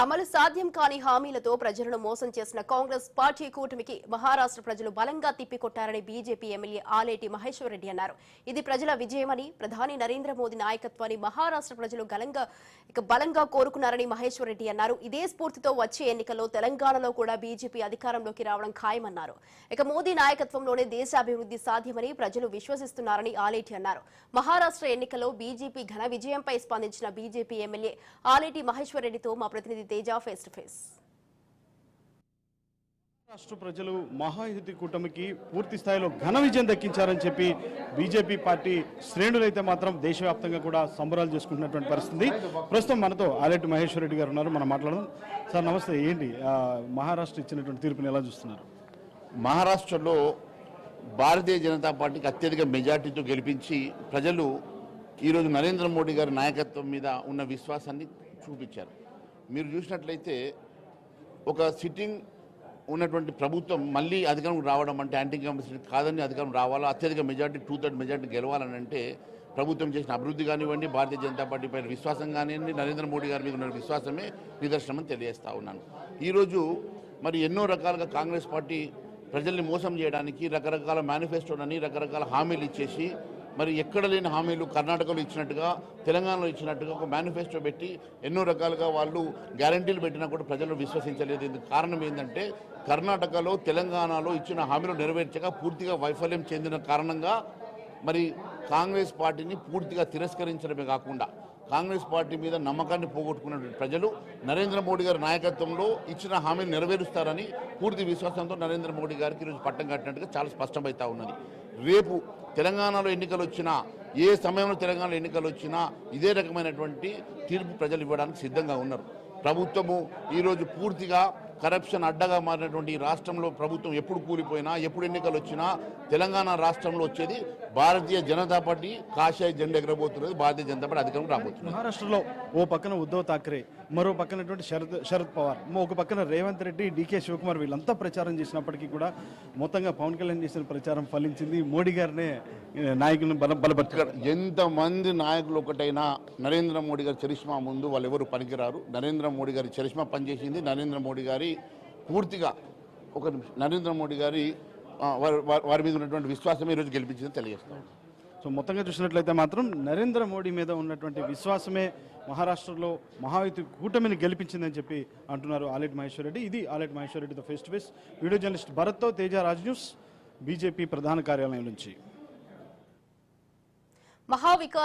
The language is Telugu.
అమలు సాధ్యం కాని హామీలతో ప్రజలను మోసం చేసిన కాంగ్రెస్ పార్టీ కూటమికి మహారాష్ట్ర ప్రజలు బలంగా తిప్పికొట్టారని బీజేపీ ఎమ్మెల్యే ఆలేటి మహేశ్వరరెడ్డి అన్నారు. ఇది ప్రజల విజయమని ప్రధాని నరేంద్ర మోదీ నాయకత్వాన్ని మహారాష్ట్ర ప్రజలు గలంగా ఇక బలంగా కోరుకున్నారని మహేశ్వరరెడ్డి అన్నారు. ఇదే స్ఫూర్తితో వచ్చే ఎన్నికల్లో తెలంగాణలో కూడా బీజేపీ అధికారంలోకి రావడం ఖాయమన్నారు. ఇక మోదీ నాయకత్వంలోనే దేశాభివృద్ధి సాధ్యమని ప్రజలు విశ్వసిస్తున్నారని ఆలేటి అన్నారు. మహారాష్ట్ర ఎన్నికల్లో బీజేపీ ఘన విజయంపై స్పందించిన బీజేపీ ఎమ్మెల్యే ఆలేటి మహేశ్వరరెడ్డితో మా ప్రతినిధి తేజ ఫేస్ టు ఫేస్ రాష్ట్ర ప్రజలు మహాయుతి కూటమికి పూర్తి స్థాయిలో ఘన విజయం దక్కించారని చెప్పి బీజేపీ పార్టీ శ్రేణులైతే మాత్రం దేశవ్యాప్తంగా కూడా సంబరాలు చేసుకుంటున్నటువంటి పరిస్థితి. ప్రస్తుతం మనతో ఆలెట్టి మహేశ్వర్ రెడ్డి గారు ఉన్నారు. మనం మాట్లాడదాం. సార్ నమస్తే. ఏంటి ఆ, మహారాష్ట్ర ఇచ్చినటువంటి తీర్పుని ఎలా చూస్తున్నారు? మహారాష్ట్రలో భారతీయ జనతా పార్టీకి అత్యధిక మెజార్టీతో గెలిపించి ప్రజలు ఈరోజు నరేంద్ర మోడీ గారి నాయకత్వం మీద ఉన్న విశ్వాసాన్ని చూపించారు. మీరు చూసినట్లయితే ఒక సిట్టింగ్ ఉన్నటువంటి ప్రభుత్వం మళ్ళీ అధికారం రావడం అంటే యాంటీ కాంగ్రెస్ కాదని అధికారం రావాలా? అత్యధిక మెజార్టీ టూ థర్డ్ మెజార్టీ గెలవాలని అంటే ప్రభుత్వం చేసిన అభివృద్ధి కానివ్వండి భారతీయ జనతా పార్టీ పైన విశ్వాసం కానివ్వండి నరేంద్ర మోడీ గారి మీద ఉన్న విశ్వాసమే నిదర్శనమని తెలియజేస్తా ఉన్నాను. ఈరోజు మరి ఎన్నో రకాలుగా కాంగ్రెస్ పార్టీ ప్రజల్ని మోసం చేయడానికి రకరకాల మేనిఫెస్టోలని రకరకాల హామీలు ఇచ్చేసి మరి ఎక్కడ లేని హామీలు కర్ణాటకలో ఇచ్చినట్టుగా తెలంగాణలో ఇచ్చినట్టుగా ఒక మేనిఫెస్టో పెట్టి ఎన్నో రకాలుగా వాళ్ళు గ్యారంటీలు పెట్టినా కూడా ప్రజలు విశ్వసించలేదు. ఇందుకు కారణం ఏంటంటే కర్ణాటకలో తెలంగాణలో ఇచ్చిన హామీలు నెరవేర్చక పూర్తిగా వైఫల్యం చెందిన కారణంగా మరి కాంగ్రెస్ పార్టీని పూర్తిగా తిరస్కరించడమే కాకుండా కాంగ్రెస్ పార్టీ మీద నమ్మకాన్ని పోగొట్టుకున్నటువంటి ప్రజలు నరేంద్ర మోడీ గారి నాయకత్వంలో ఇచ్చిన హామీని నెరవేరుస్తారని పూర్తి విశ్వాసంతో నరేంద్ర మోడీ గారికి ఈరోజు పట్టం కట్టినట్టుగా చాలా స్పష్టమవుతా ఉన్నది. రేపు తెలంగాణలో ఎన్నికలు వచ్చినా ఏ సమయంలో తెలంగాణలో ఎన్నికలు వచ్చినా ఇదే రకమైనటువంటి తీర్పు ప్రజలు ఇవ్వడానికి సిద్ధంగా ఉన్నారు. ప్రభుత్వము ఈరోజు పూర్తిగా కరప్షన్ అడ్డగా మారినటువంటి ఈ రాష్ట్రంలో ప్రభుత్వం ఎప్పుడు కూలిపోయినా ఎప్పుడు ఎన్నికలు వచ్చినా తెలంగాణ రాష్ట్రంలో వచ్చేది భారతీయ జనతా పార్టీ కాషాయ జెండా ఎగరబోతున్నది భారతీయ జనతా పార్టీ అధికారం రాబోతున్నది. మహారాష్ట్రలో ఓ పక్కన ఉద్ధవ్ థాక్రే మరో పక్కనటువంటి శరద్ శరద్ పవార్ ఒక పక్కన రేవంత్ రెడ్డి డీకే శివకుమార్ వీళ్ళంతా ప్రచారం చేసినప్పటికీ కూడా మొత్తంగా పవన్ కళ్యాణ్ చేసిన ప్రచారం ఫలించింది. మోడీ గారినే నాయకులను బల బలపరిచారు ఇక్కడ ఎంతమంది నాయకులు ఒకటైనా నరేంద్ర మోడీ గారి చరిష్మా ముందు వాళ్ళు ఎవరు పనికిరారు? నరేంద్ర మోడీ గారి చరిష్మా పనిచేసింది నరేంద్ర మోడీ గారి పూర్తిగా ఒక నిమిషం. నరేంద్ర మోడీ గారి వారి మీద ఉన్నటువంటి విశ్వాసమే ఈరోజు గెలిపించిందని తెలియజేస్తాం సో మొత్తంగా చూసినట్లయితే మాత్రం నరేంద్ర మోడీ మీద ఉన్నటువంటి విశ్వాసమే మహారాష్ట్రలో మహాయుతి కూటమిని గెలిపించిందని చెప్పి అంటున్నారు ఆలెట్ మహేశ్వర్ రెడ్డి ఇది ఆలెట్ మహేశ్వర్ రెడ్డితో face to face video journalist భరత్తో Teja Raj news. BJP ప్రధాన కార్యాలయం నుంచి. మహావికాస్